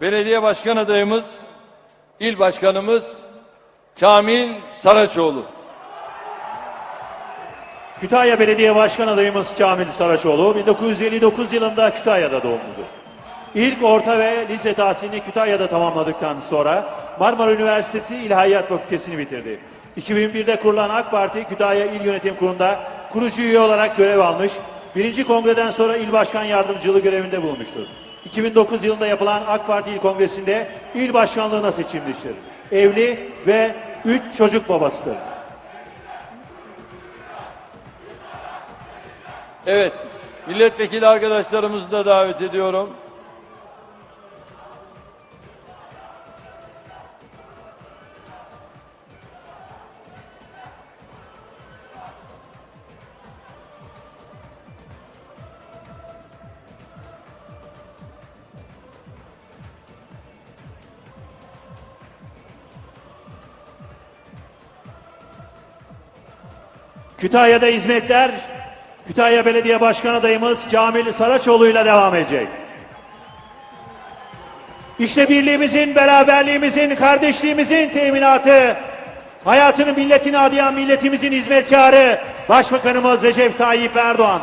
belediye başkan adayımız, il başkanımız Kamil Saraçoğlu. Kütahya Belediye Başkan adayımız Kamil Saraçoğlu 1959 yılında Kütahya'da doğumludur. İlk orta ve lise tahsilini Kütahya'da tamamladıktan sonra Marmara Üniversitesi İlahiyat Fakültesini bitirdi. 2001'de kurulan AK Parti Kütahya İl Yönetim Kurulu'nda kurucu üye olarak görev almış. Birinci kongreden sonra il başkan yardımcılığı görevinde bulunmuştur. 2009 yılında yapılan AK Parti İl Kongresi'nde il başkanlığına seçilmiştir. Evli ve 3 çocuk babasıdır. Evet, milletvekili arkadaşlarımızı da davet ediyorum. Kütahya'da hizmetler Kütahya Belediye Başkan adayımız Kamil Saraçoğlu ile devam edecek. İşte birliğimizin, beraberliğimizin, kardeşliğimizin teminatı, hayatını milletine adayan milletimizin hizmetkarı Başbakanımız Recep Tayyip Erdoğan.